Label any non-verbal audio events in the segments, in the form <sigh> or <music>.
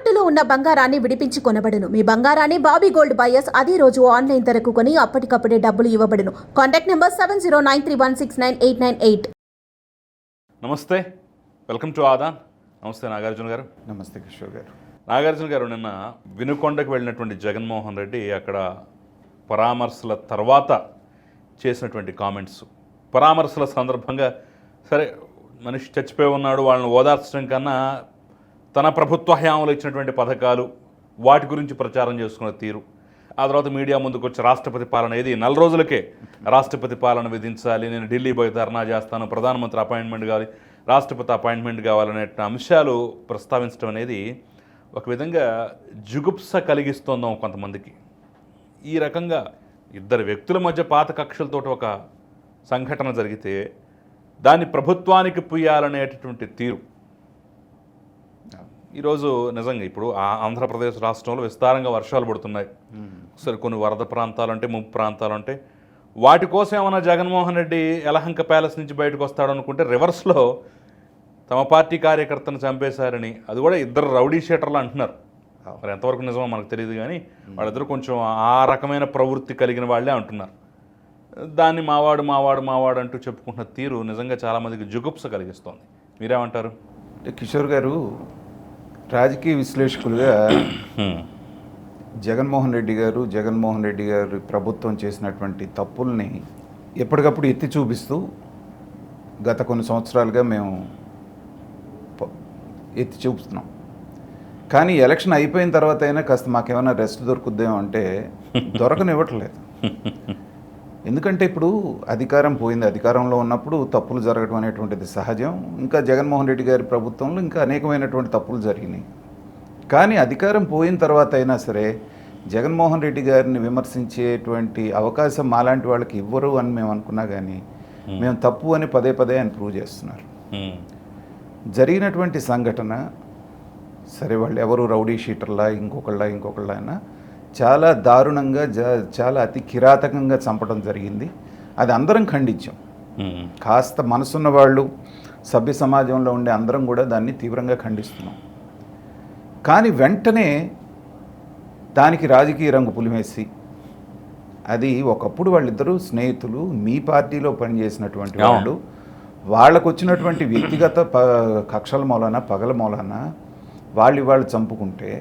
తాకట్టులో ఉన్న బంగారాన్ని విడిపించి కొనబడును. మీ బంగారాన్ని బాబీ గోల్డ్ బయర్స్ అదే రోజు ఆన్లైన్ ధరకు కొని అప్పటికప్పుడే డబ్బులు ఇవ్వబడును. Contact number seven zero nine three one six nine eight nine eight. నమస్తే. Welcome to Aadhan. నమస్తే నాగార్జున గారు. నమస్తే కిషోర్ గారు. నాగార్జున గారు నిన్న వినుకొండకు వెళ్ళినటువంటి జగన్మోహన్ రెడ్డి అక్కడ పరామర్శల తర్వాత చేసినటువంటి కామెంట్స్. పరామర్శల సందర్భంగా సరే మనిషి చచ్చిపోయి ఉన్నాడు వాళ్ళని ఓదార్చడం కన్నా తన ప్రభుత్వ హయాంలో ఇచ్చినటువంటి పథకాలు వాటి గురించి ప్రచారం చేసుకున్న తీరు. ఆ తర్వాత మీడియా ముందుకు వచ్చి రాష్ట్రపతి పాలన ఏది? నెల రోజులకే రాష్ట్రపతి పాలన విధించాలి. నేను ఢిల్లీ పోయి ధర్నా చేస్తాను ప్రధానమంత్రి అపాయింట్మెంట్ కావాలి రాష్ట్రపతి అపాయింట్మెంట్ కావాలనే అంశాలు ప్రస్తావించడం అనేది ఒక విధంగా జుగుప్స కలిగిస్తోందాం కొంతమందికి. ఈ రకంగా ఇద్దరు వ్యక్తుల మధ్య పాత కక్షలతో ఒక సంఘటన జరిగితే దాన్ని ప్రభుత్వానికి పుయ్యాలనేటటువంటి తీరు. ఈరోజు నిజంగా ఇప్పుడు ఆ ఆంధ్రప్రదేశ్ రాష్ట్రంలో విస్తారంగా వర్షాలు పడుతున్నాయి. సరే కొన్ని వరద ప్రాంతాలు అంటే ముప్పు ప్రాంతాలు అంటే వాటి కోసం ఏమైనా జగన్మోహన్ రెడ్డి యలహంక ప్యాలెస్ నుంచి బయటకు వస్తాడు అనుకుంటే రివర్స్లో తమ పార్టీ కార్యకర్తను చంపేశారని అది కూడా ఇద్దరు రౌడీ షీటర్లు అంటున్నారు. మరి ఎంతవరకు నిజమో మనకు తెలియదు కానీ వాళ్ళిద్దరు కొంచెం ఆ రకమైన ప్రవృత్తి కలిగిన వాళ్ళే అంటున్నారు. దాన్ని మావాడు మావాడు మావాడు అంటూ చెప్పుకుంటున్న తీరు నిజంగా చాలామందికి జుగుప్స కలిగిస్తోంది. మీరేమంటారు? కిషోర్ గారు రాజకీయ విశ్లేషకులుగా జగన్మోహన్ రెడ్డి గారు జగన్మోహన్ రెడ్డి గారి ప్రభుత్వం చేసినటువంటి తప్పుల్ని ఎప్పటికప్పుడు ఎత్తి చూపిస్తూ గత కొన్ని సంవత్సరాలుగా మేము ఎత్తి చూపుతున్నాం. కానీ ఎలక్షన్ అయిపోయిన తర్వాత అయినా కాస్త మాకేమైనా రెస్ట్ దొరుకుద్దేమో అంటే <laughs> దొరకనివ్వట్లేదు. <laughs> ఎందుకంటే ఇప్పుడు అధికారం పోయింది. అధికారంలో ఉన్నప్పుడు తప్పులు జరగడం అనేటువంటిది సహజం. ఇంకా జగన్మోహన్ రెడ్డి గారి ప్రభుత్వంలో ఇంకా అనేకమైనటువంటి తప్పులు జరిగినాయి. కానీ అధికారం పోయిన తర్వాత అయినా సరే జగన్మోహన్ రెడ్డి గారిని విమర్శించేటువంటి అవకాశం మాలాంటి వాళ్ళకి ఇవ్వరు అని మేము అనుకున్నా కానీ మేము. తప్పు అని పదే పదే ఆయన ప్రూవ్ చేస్తున్నారు. జరిగినటువంటి సంఘటన సరే వాళ్ళు ఎవరు రౌడీ షీటర్లా ఇంకొకళ్ళ ఇంకొకళ్ళ అయినా చాలా దారుణంగా జ చాలా అతి కిరాతకంగా చంపడం జరిగింది అది అందరం ఖండించాం. కాస్త మనసున్న వాళ్ళు సభ్య సమాజంలో ఉండే అందరం కూడా దాన్ని తీవ్రంగా ఖండిస్తున్నాం కానీ వెంటనే దానికి రాజకీయ రంగు పులిమేసి అది ఒకప్పుడు వాళ్ళిద్దరూ స్నేహితులు మీ పార్టీలో పనిచేసినటువంటి. వాళ్ళు వాళ్ళకు వచ్చినటువంటి వ్యక్తిగత ప కక్షల మూలన పగల మూలన వాళ్ళు వాళ్ళు చంపుకుంటే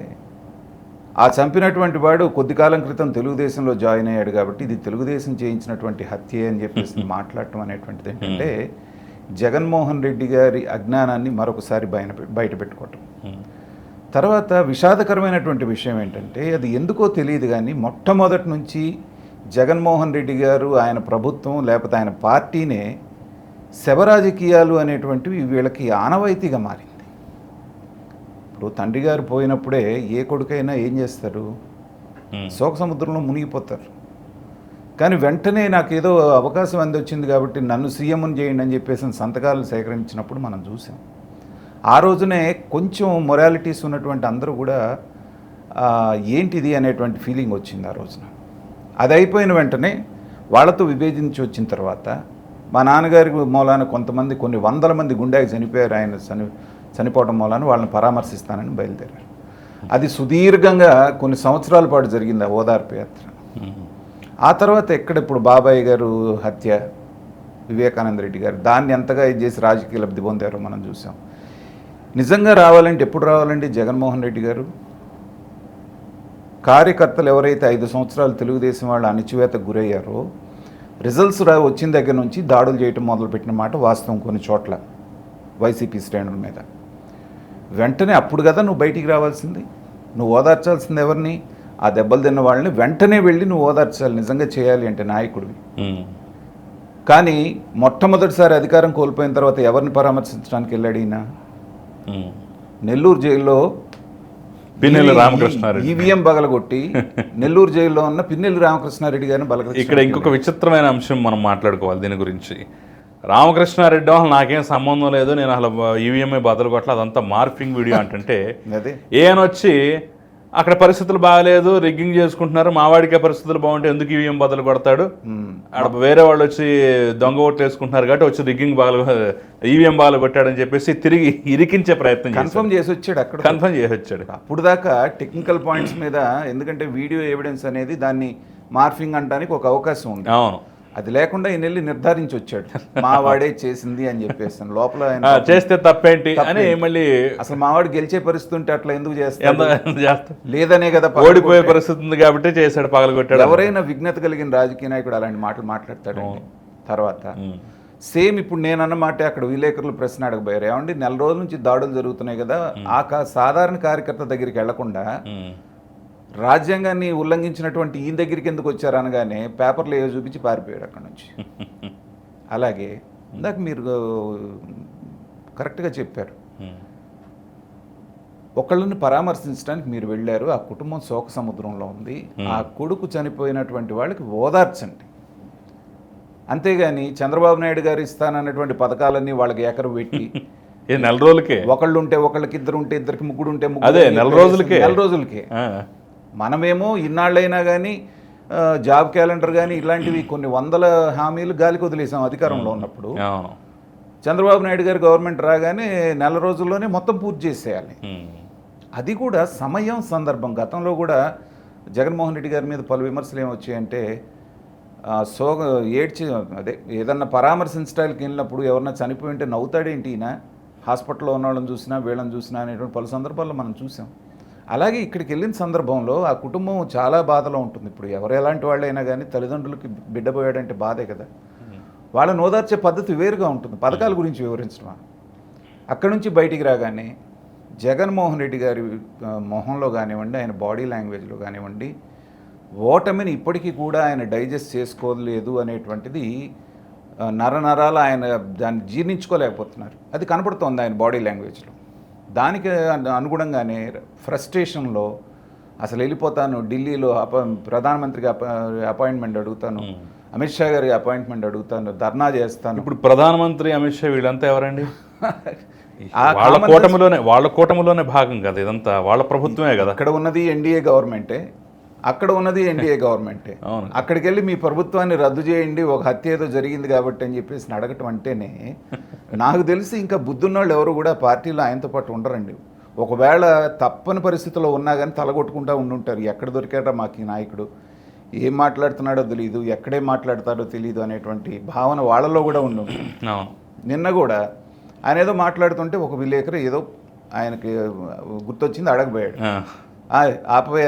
ఆ చంపినటువంటి వాడు కొద్ది కాలం క్రితం తెలుగుదేశంలో జాయిన్ అయ్యాడు కాబట్టి ఇది తెలుగుదేశం చేయించినటువంటి హత్య అని చెప్పేసి <laughs> మాట్లాడటం అనేటువంటిది ఏంటంటే జగన్మోహన్ రెడ్డి గారి అజ్ఞానాన్ని మరొకసారి బయట బయట పెట్టుకోవటం. తర్వాత విషాదకరమైనటువంటి విషయం ఏంటంటే అది ఎందుకో తెలియదు కానీ మొట్టమొదటి నుంచి జగన్మోహన్ రెడ్డి గారు ఆయన ప్రభుత్వం లేకపోతే ఆయన పార్టీనే శవరాజకీయాలు అనేటువంటివి వీళ్ళకి ఆనవాయితీగా మారింది ఇప్పుడు తండ్రి గారు పోయినప్పుడే ఏ కొడుకైనా ఏం చేస్తారు. శోక సముద్రంలో మునిగిపోతారు. కానీ వెంటనే నాకు ఏదో అవకాశం అందొచ్చింది కాబట్టి నన్ను సీఎంని చేయండి అని చెప్పేసి సంతకాలు సేకరించినప్పుడు మనం చూసాం. ఆ రోజునే కొంచెం మొరాలిటీస్ ఉన్నటువంటి అందరూ కూడా ఏంటిది అనేటువంటి ఫీలింగ్ వచ్చింది ఆ రోజున. అది అయిపోయిన వెంటనే వాళ్ళతో విభేదించి వచ్చిన తర్వాత మా నాన్నగారి మూలాన కొంతమంది కొన్ని వందల మంది గుండెకి చనిపోయారు. ఆయన చని చనిపోవడం మూలాన వాళ్ళని పరామర్శిస్తానని బయలుదేరారు. అది సుదీర్ఘంగా కొన్ని సంవత్సరాల పాటు జరిగింది ఆ ఓదార్పు యాత్ర. ఆ తర్వాత ఎక్కడ ఇప్పుడు బాబాయ్ గారు హత్య వివేకానంద రెడ్డి గారు దాన్ని ఎంతగా ఇది చేసి రాజకీయ లబ్ధి పొందారో మనం చూసాం. నిజంగా రావాలంటే ఎప్పుడు రావాలండి జగన్మోహన్ రెడ్డి గారు? కార్యకర్తలు ఎవరైతే ఐదు సంవత్సరాలు తెలుగుదేశం వాళ్ళు అణిచివేతకు గురయ్యారో రిజల్ట్స్ రా వచ్చిన దగ్గర నుంచి దాడులు చేయటం మొదలుపెట్టిన మాట వాస్తవం కొన్ని చోట్ల వైసీపీ శ్రేణుల మీద. వెంటనే అప్పుడు కదా నువ్వు బయటికి రావాల్సింది నువ్వు ఓదార్చాల్సింది ఎవరిని ఆ దెబ్బలు తిన్న వాళ్ళని వెంటనే వెళ్ళి నువ్వు ఓదార్చాలి నిజంగా చేయాలి అంటే నాయకుడివి. కానీ మొట్టమొదటిసారి అధికారం కోల్పోయిన తర్వాత ఎవరిని పరామర్శించడానికి వెళ్ళాడు ఈయన. నెల్లూరు జైల్లో పిన్నెల్లి రామకృష్ణారెడ్డి. ఈవీఎం బగలగొట్టి నెల్లూరు జైల్లో ఉన్న పిన్నెల్లి రామకృష్ణారెడ్డి గారిని బలగొట్టి ఇక్కడ ఇంకొక విచిత్రమైన అంశం మనం మాట్లాడుకోవాలి దీని గురించి రామకృష్ణారెడ్డి వాళ్ళు నాకేం సంబంధం లేదు. నేను అసలు ఈవీఎంఐ బదులు కొట్ల అదంతా మార్ఫింగ్ వీడియో అంటుంటే అదే. ఏనొచ్చి అక్కడ పరిస్థితులు బాగాలేదు రిగ్గింగ్ చేసుకుంటున్నారు మావాడికే పరిస్థితులు బాగుంటే ఎందుకు ఈవీఎం బదులు కొడతాడు. అక్కడ వేరే వాళ్ళు వచ్చి దొంగ ఓట్లు వేసుకుంటున్నారు కాబట్టి వచ్చి రిగ్గింగ్ బాగా ఈవీఎం బాగా కొట్టాడని చెప్పేసి తిరిగి ఇరికించే ప్రయత్నం కన్ఫర్మ్ చేసి వచ్చాడు అక్కడ. కన్ఫర్మ్ చేసి వచ్చాడు. అప్పుడు దాకా టెక్నికల్ పాయింట్స్ మీద ఎందుకంటే వీడియో ఎవిడెన్స్ అనేది దాన్ని మార్ఫింగ్ అనడానికి ఒక అవకాశం ఉంది. అవును. అది లేకుండా ఈయన వెళ్ళి నిర్ధారించి వచ్చాడు మా వాడే చేసింది అని చెప్పేసి. లోపల ఆయన చేస్తే తప్పేంటి? అని మళ్ళీ అసలు మావాడు గెలిచే పరిస్థితి ఉంటే అట్లా ఎందుకు చేస్తాడు? లేదనే కదా ఓడిపోయే పరిస్థితి ఉంది కాబట్టి చేశాడు పగలగొట్టాడు ఎవరైనా విఘ్నత కలిగిన రాజకీయ నాయకుడు అలాంటి మాటలు మాట్లాడతాడండి. తర్వాత. సేమ్ ఇప్పుడు నేను అన్నమాట అక్కడ విలేకరులు ప్రశ్న అడగబోయారు. ఏమండి నెల రోజుల నుంచి దాడులు జరుగుతున్నాయి కదా. ఆ సాధారణ కార్యకర్త దగ్గరికి వెళ్ళకుండా. రాజ్యాంగాన్ని ఉల్లంఘించినటువంటి ఈయన దగ్గరికి ఎందుకు వచ్చారు అనగానే పేపర్లు ఏవో చూపించి పారిపోయాడు అక్కడ నుంచి. <laughs> అలాగే ఇందాక మీరు కరెక్ట్గా చెప్పారు. ఉమ్. ఒకళ్ళని పరామర్శించడానికి మీరు వెళ్ళారు ఆ కుటుంబం శోక సముద్రంలో ఉంది ఆ కొడుకు చనిపోయినటువంటి వాళ్ళకి ఓదార్చండి. అంతేగాని చంద్రబాబు నాయుడు గారు ఇస్తానన్నటువంటి పథకాలన్నీ వాళ్ళకి ఎకరు పెట్టి <laughs> నెల రోజులకే. ఒకళ్ళు ఉంటే ఒకళ్ళకి ఇద్దరు ఉంటే ఇద్దరికి ముగ్గురు ఉంటే ముగ్గురు అదే, నెల రోజులకే. నెల రోజులకే. మనమేమో ఇన్నాళ్ళైనా కానీ జాబ్ క్యాలెండర్ కానీ ఇలాంటివి కొన్ని వందల హామీలు గాలికి వదిలేసాం అధికారంలో ఉన్నప్పుడు. చంద్రబాబు నాయుడు గారు గవర్నమెంట్ రాగానే నెల రోజుల్లోనే మొత్తం పూర్తి చేసేయాలి. అది కూడా సమయం సందర్భం. గతంలో కూడా జగన్మోహన్ రెడ్డి గారి మీద పలు విమర్శలు ఏమొచ్చాయంటే సోగ ఏడ్చి అదే ఏదన్నా పరామర్శించడానికి వెళ్ళినప్పుడు ఎవరన్నా చనిపోయి ఉంటే నవ్వుతాడేంటి ఈయన? హాస్పిటల్లో ఉన్న వాళ్ళని చూసినా వీళ్ళని చూసినా అనేటువంటి పలు సందర్భాల్లో మనం చూసాం. అలాగే ఇక్కడికి వెళ్ళిన సందర్భంలో ఆ కుటుంబం చాలా బాధలో ఉంటుంది. ఇప్పుడు ఎవరు ఎలాంటి వాళ్ళైనా కానీ తల్లిదండ్రులకి బిడ్డ పోయాడంటే బాధే కదా. వాళ్ళని ఓదార్చే పద్ధతి వేరుగా ఉంటుంది. పథకాల గురించి వివరించడం అక్కడి నుంచి బయటికి రాగానే జగన్మోహన్ రెడ్డి గారి మొహంలో కానివ్వండి ఆయన బాడీ లాంగ్వేజ్లో కానివ్వండి ఓటమిని ఇప్పటికీ కూడా ఆయన డైజెస్ట్ చేసుకోలేదు అనేటువంటిది నరనరాల ఆయన దాన్ని జీర్ణించుకోలేకపోతున్నారు. అది కనపడుతోంది ఆయన బాడీ లాంగ్వేజ్లో. దానికి అను- అనుగుణంగానే ఫ్రస్ట్రేషన్లో అసలు వెళ్ళిపోతాను ఢిల్లీలో అప ప్రధానమంత్రికి అప అపాయింట్మెంట్ అడుగుతాను అమిత్ షా గారి అపాయింట్మెంట్ అడుగుతాను ధర్నా చేస్తాను. ఇప్పుడు ప్రధానమంత్రి అమిత్ షా వీళ్ళంతా ఎవరండి? <laughs> వాళ్ళ కూటమిలోనే వాళ్ళ కూటమిలోనే భాగం కదా ఇదంతా వాళ్ళ ప్రభుత్వమే కదా. అక్కడ ఉన్నది ఎన్డీఏ గవర్నమెంటే అక్కడ ఉన్నది ఎన్డీఏ గవర్నమెంటే. అక్కడికి వెళ్ళి మీ ప్రభుత్వాన్ని రద్దు చేయండి ఒక హత్య ఏదో జరిగింది కాబట్టి అని చెప్పేసి అడగటం అంటేనే <laughs> నాకు తెలిసి ఇంకా బుద్ధున్నోళ్ళు ఎవరు కూడా పార్టీలో ఆయనతో పాటు ఉండరండి. ఒకవేళ తప్పని పరిస్థితిలో ఉన్నా కానీ తలగొట్టుకుంటా ఉండుంటారు. ఎక్కడ దొరికాడో మాకు ఈ నాయకుడు? ఏం మాట్లాడుతున్నాడో తెలియదు ఎక్కడే మాట్లాడతాడో తెలియదు అనేటువంటి భావన వాళ్ళలో కూడా ఉండు. <clears throat> నిన్న కూడా ఆయన ఏదో మాట్లాడుతుంటే ఒక విలేకరు ఏదో ఆయనకి గుర్తొచ్చింది అడగబోయాడు. ఆపవే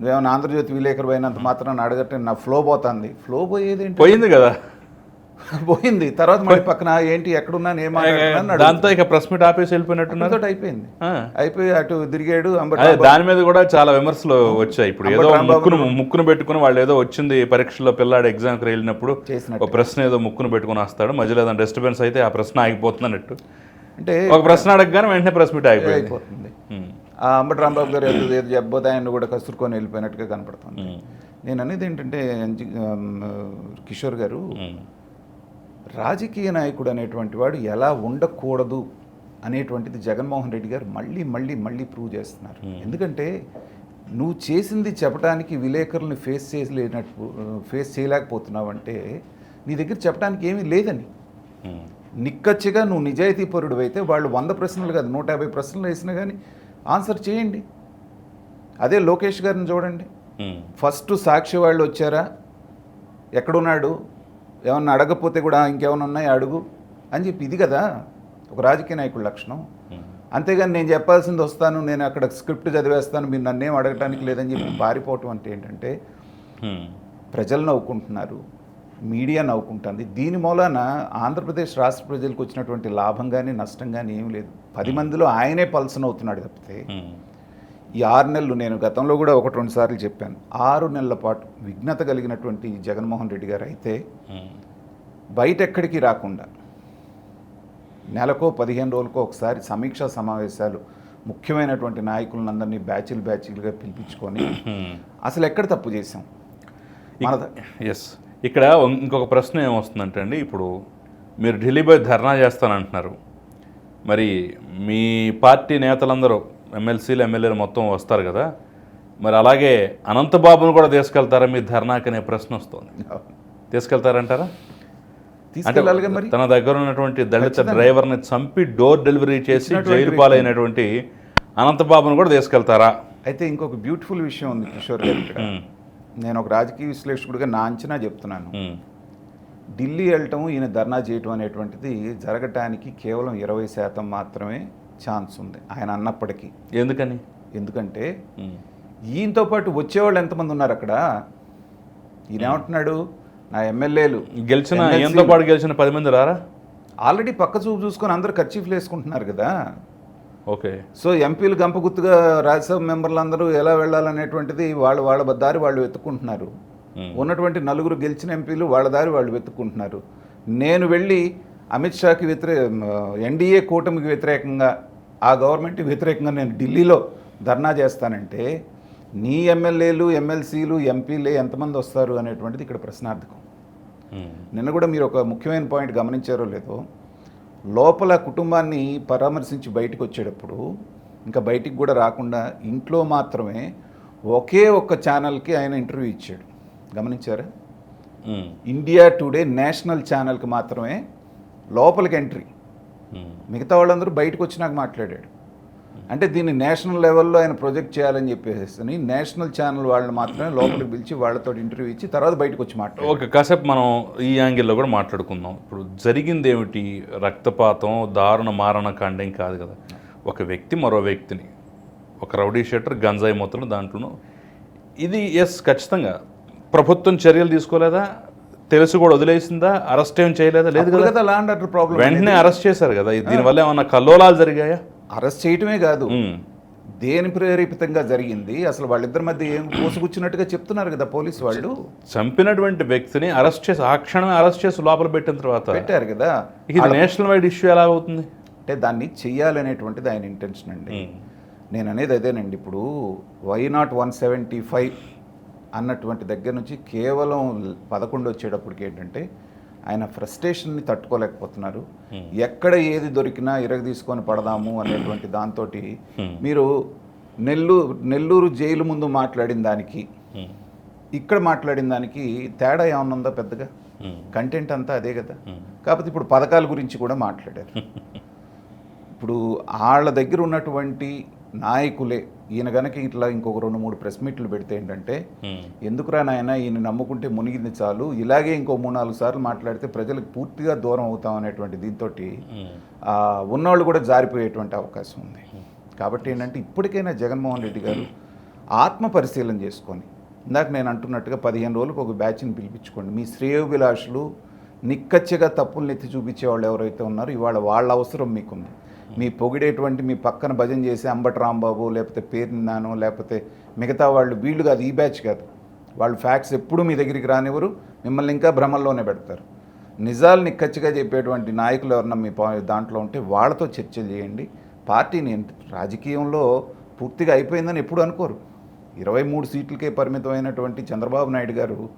నువ్వేమన్నా ఆంధ్రజ్యోతి విలేకరు పోయినంత మాత్రం అడగట్టే నా ఫ్లో పోతుంది. ఫ్లో పోయేది పోయింది కదా. పోయింది. తర్వాత మళ్ళీ పక్కన ఏంటి ఎక్కడున్నాను ఏం మాట్లాడుతున్నాను దాంతో ఇక ప్రెస్ మీట్ ఆపేసి వెళ్ళిపోయినట్టున్నారు? అయిపోయింది. అయిపోయి అటు తిరిగాడు దాని మీద కూడా చాలా విమర్శలు వచ్చాయి. ఇప్పుడు ఏదో ముక్కును ముక్కును పెట్టుకుని వాళ్ళు ఏదో వచ్చింది పరీక్షలో పిల్లాడు ఎగ్జామ్కి వెళ్ళినప్పుడు. ఒక ప్రశ్న ఏదో ముక్కును పెట్టుకుని వస్తాడు. మధ్యలో ఏదైనా డిస్టర్బెన్స్ అయితే ఆ ప్రశ్న ఆగిపోతుంది అన్నట్టు. అంటే ఒక ప్రశ్న అడగగానే వెంటనే ప్రెస్ మీట్ ఆగిపోయింది. అంబటి రాంబాబు గారు ఏదో ఏదో చెప్పబోతే ఆయన కూడా కసురుకొని వెళ్ళిపోయినట్టుగా కనపడుతుంది. నేను అనేది ఏంటంటే కిషోర్ గారు. రాజకీయ నాయకుడు అనేటువంటి వాడు ఎలా ఉండకూడదు అనేటువంటిది జగన్మోహన్ రెడ్డి గారు మళ్ళీ మళ్ళీ మళ్ళీ ప్రూవ్ చేస్తున్నారు ఎందుకంటే నువ్వు చేసింది చెప్పడానికి విలేకరులను ఫేస్ చేయలేనట్టు ఫేస్ చేయలేకపోతున్నావు అంటే నీ దగ్గర చెప్పడానికి ఏమీ లేదని. నిక్కచ్చిగా నువ్వు నిజాయితీపరుడు అయితే వాళ్ళు వంద ప్రశ్నలు కాదు నూట యాభై ప్రశ్నలు వేసినా కానీ ఆన్సర్ చేయండి. అదే లోకేష్ గారిని చూడండి. ఫస్ట్ సాక్షి వాళ్ళు వచ్చారా? ఎక్కడున్నాడు? ఏమన్నా అడగకపోతే కూడా ఇంకేమైనా ఉన్నాయి? అడుగు అని చెప్పి ఇది కదా ఒక రాజకీయ నాయకుడి లక్షణం. అంతేగాని నేను చెప్పాల్సింది వస్తాను నేను అక్కడ స్క్రిప్ట్ చదివేస్తాను మీరు నన్నేం అడగటానికి లేదని చెప్పి <clears throat> పారిపోవటం అంటే ఏంటంటే. ప్రజలు నవ్వుకుంటున్నారు. మీడియా నవ్వుకుంటుంది దీని మూలాన ఆంధ్రప్రదేశ్ రాష్ట్ర ప్రజలకు వచ్చినటువంటి లాభం కానీ నష్టం కానీ ఏం లేదు పది మందిలో ఆయనే పల్సన్ అవుతున్నాడు తప్పితే. ఈ ఆరు నెలలు నేను గతంలో కూడా ఒకటి రెండు సార్లు చెప్పాను ఆరు నెలల పాటు విఘ్నత కలిగినటువంటి జగన్మోహన్ రెడ్డి గారు అయితే. బయట ఎక్కడికి రాకుండా నెలకో పదిహేను రోజులకో ఒకసారి సమీక్షా సమావేశాలు ముఖ్యమైనటువంటి నాయకులందరినీ బ్యాచ్లు బ్యాచ్లుగా పిలిపించుకొని. అసలు ఎక్కడ తప్పు చేశాం మన ఎస్ ఇక్కడ ఇంకొక ప్రశ్న ఏమొస్తుందంటే అండి ఇప్పుడు మీరు ఢిల్లీ పోయి ధర్నా చేస్తానంటున్నారు. మరి మీ పార్టీ నేతలందరూ ఎమ్మెల్సీలు ఎమ్మెల్యేలు మొత్తం వస్తారు కదా. మరి అలాగే అనంతబాబును కూడా తీసుకెళ్తారా మీ ధర్నాకి అనే ప్రశ్న వస్తుంది. తీసుకెళ్తారంటారా? తీసుకెళ్ళాలిగా మరి. తన దగ్గర ఉన్నటువంటి దళిత డ్రైవర్ని చంపి డోర్ డెలివరీ చేసి జైలు పాలైనటువంటి అనంతబాబును కూడా తీసుకెళ్తారా? అయితే ఇంకొక బ్యూటిఫుల్ విషయం ఉంది కిషోర్ గారు. ఇక్కడ నేను ఒక రాజకీయ విశ్లేషకుడిగా నా అంచనా చెప్తున్నాను. ఢిల్లీ వెళ్ళటం ఈయన ధర్నా చేయటం అనేటువంటిది జరగటానికి కేవలం ఇరవై శాతం మాత్రమే ఛాన్స్ ఉంది ఆయన అన్నప్పటికీ. ఎందుకని? ఎందుకంటే ఈయనతో పాటు వచ్చేవాళ్ళు ఎంతమంది ఉన్నారు అక్కడ? ఈయన ఏమంటున్నాడు? నా ఎమ్మెల్యేలు గెలిచిన ఈయనతో పాటు గెలిచిన పది మంది రారా? ఆల్రెడీ పక్క చూపు చూసుకొని అందరూ ఖర్చీఫ్లు వేసుకుంటున్నారు కదా. ఓకే. సో ఎంపీలు గంపగుత్తుగా రాజ్యసభ మెంబర్లు అందరూ ఎలా వెళ్ళాలనేటువంటిది వాళ్ళు వాళ్ళ దారి వాళ్ళు వెతుక్కుంటున్నారు. ఉన్నటువంటి నలుగురు గెలిచిన ఎంపీలు వాళ్ళ దారి వాళ్ళు వెతుక్కుంటున్నారు. నేను వెళ్ళి అమిత్ షాకి వ్యతిరేక ఎన్డీఏ కూటమికి వ్యతిరేకంగా ఆ గవర్నమెంట్కి వ్యతిరేకంగా నేను ఢిల్లీలో ధర్నా చేస్తానంటే నీ ఎమ్మెల్యేలు ఎమ్మెల్సీలు ఎంపీలే ఎంతమంది వస్తారు అనేటువంటిది ఇక్కడ ప్రశ్నార్థకం. నిన్న కూడా మీరు ఒక ముఖ్యమైన పాయింట్ గమనించారో లేదో లోపల కుటుంబాన్ని పరామర్శించి బయటకు వచ్చేటప్పుడు ఇంకా బయటికి కూడా రాకుండా ఇంట్లో మాత్రమే ఒకే ఒక్క ఛానల్కి ఆయన ఇంటర్వ్యూ ఇచ్చాడు. గమనించారా? ఇండియా టుడే నేషనల్ ఛానల్కి మాత్రమే లోపలికి ఎంట్రీ. మిగతా వాళ్ళందరూ బయటకు వచ్చినాక మాట్లాడాడు. అంటే దీన్ని నేషనల్ లెవెల్లో ఆయన ప్రొజెక్ట్ చేయాలని చెప్పేసి నేషనల్ ఛానల్ వాళ్ళని మాత్రమే లోపలికి పిలిచి వాళ్ళతో ఇంటర్వ్యూ ఇచ్చి తర్వాత బయటకు వచ్చి మాట్లాడాడు ఓకే కాసేపు మనం ఈ యాంగిల్లో కూడా మాట్లాడుకుందాం. ఇప్పుడు జరిగింది ఏమిటి రక్తపాతం దారుణ మారణ కాండం కాదు కదా. ఒక వ్యక్తి మరో వ్యక్తిని ఒక రౌడీ షీటర్ గంజాయి మొత్తం దాంట్లోనూ. ఇది ఎస్ ఖచ్చితంగా. ప్రభుత్వం చర్యలు తీసుకోలేదా? తెలిసి కూడా వదిలేసిందా? అరెస్ట్ ఏం చేయలేదా? లేదు కదా. ల్యాండ్ ఆర్డర్ ప్రాబ్లం వెంటనే అరెస్ట్ చేశారు కదా. దీనివల్ల ఏమన్నా కల్లోలాలు జరిగాయా? అరెస్ట్ చేయటమే కాదు. దేని ప్రేరేపితంగా జరిగింది? అసలు వాళ్ళిద్దరి మధ్య ఏం కోసుకొచ్చినట్టుగా చెప్తున్నారు కదా పోలీసు వాళ్ళు? చంపినటువంటి వ్యక్తిని అరెస్ట్ చేసి ఆ క్షణమే అరెస్ట్ చేసి లోపల పెట్టిన తర్వాత పెట్టారు కదా. ఇది నేషనల్ వైడ్ ఇష్యూ ఎలా అవుతుంది? అంటే దాన్ని చెయ్యాలనేటువంటిది ఆయన ఇంటెన్షన్ అండి. నేను అనేది అదేనండి. ఇప్పుడు why not one seventy five అన్నటువంటి దగ్గర నుంచి కేవలం పదకొండు వచ్చేటప్పటికి ఏంటంటే ఆయన ఫ్రస్ట్రేషన్ని తట్టుకోలేకపోతున్నారు. ఎక్కడ ఏది దొరికినా ఇరగ తీసుకొని పడదాము అనేటువంటి దాంతో. మీరు నెల్లూరు నెల్లూరు జైలు ముందు మాట్లాడిన దానికి ఇక్కడ మాట్లాడిన దానికి తేడా ఏమన్నా ఉందా పెద్దగా కంటెంట్ అంతా అదే కదా. కాకపోతే ఇప్పుడు పథకాల గురించి కూడా మాట్లాడారు <laughs> ఇప్పుడు వాళ్ళ దగ్గర ఉన్నటువంటి నాయకులే. ఈయన గనక ఇట్లా ఇంకొక రెండు మూడు ప్రెస్ మీట్లు పెడితే ఏంటంటే ఎందుకురా నాయన ఈయన నమ్ముకుంటే మునిగింది చాలు. ఇలాగే ఇంకో మూడు నాలుగు సార్లు మాట్లాడితే ప్రజలకు పూర్తిగా దూరం అవుతాం అనేటువంటి దీంతో ఉన్నవాళ్ళు కూడా జారిపోయేటువంటి అవకాశం ఉంది. కాబట్టి ఏంటంటే ఇప్పటికైనా జగన్మోహన్ రెడ్డి గారు ఆత్మ పరిశీలన చేసుకొని ఇందాక నేను అంటున్నట్టుగా పదిహేను రోజులకు ఒక బ్యాచ్ని పిలిపించుకోండి. మీ శ్రేయోభిలాషులు నిక్కచ్చిగా తప్పుల్ని ఎత్తి చూపించే వాళ్ళు ఎవరైతే ఉన్నారో ఇవాళ వాళ్ళ అవసరం మీకుంది. మీ పొగిడేటువంటి మీ పక్కన భజన చేసే అంబటి రాంబాబు లేకపోతే పేరున్నాను లేకపోతే మిగతా వాళ్ళు వీళ్ళు కాదు ఈ బ్యాచ్ కాదు. వాళ్ళు ఫ్యాక్ట్స్ ఎప్పుడూ మీ దగ్గరికి రానివ్వరు మిమ్మల్ని ఇంకా భ్రమల్లోనే పెడతారు. నిజాలు నిక్కచ్చిగా చెప్పేటువంటి నాయకులు ఎవరన్నా మీ దాంట్లో ఉంటే వాళ్ళతో చర్చలు చేయండి. పార్టీని రాజకీయంలో పూర్తిగా అయిపోయిందని ఎప్పుడు అనుకోరు. ఇరవై మూడు సీట్లకే పరిమితమైనటువంటి చంద్రబాబు నాయుడు గారు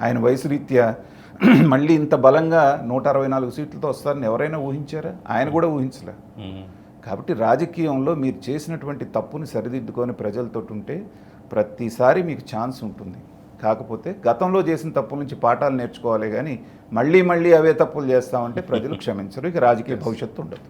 ఆయన వయసు రీత్యా <clears throat> మళ్ళీ ఇంత బలంగా నూట అరవై నాలుగు సీట్లతో వస్తారని ఎవరైనా ఊహించారా? ఆయన కూడా ఊహించలే. కాబట్టి రాజకీయంలో మీరు చేసినటువంటి తప్పుని సరిదిద్దుకొని ప్రజలతో ఉంటే ప్రతిసారి మీకు ఛాన్స్ ఉంటుంది. కాకపోతే గతంలో చేసిన తప్పుల నుంచి పాఠాలు నేర్చుకోవాలి కానీ మళ్ళీ మళ్ళీ అవే తప్పులు చేస్తామంటే ప్రజలు <laughs> క్షమించరు. ఇక రాజకీయ భవిష్యత్తు ఉండదు.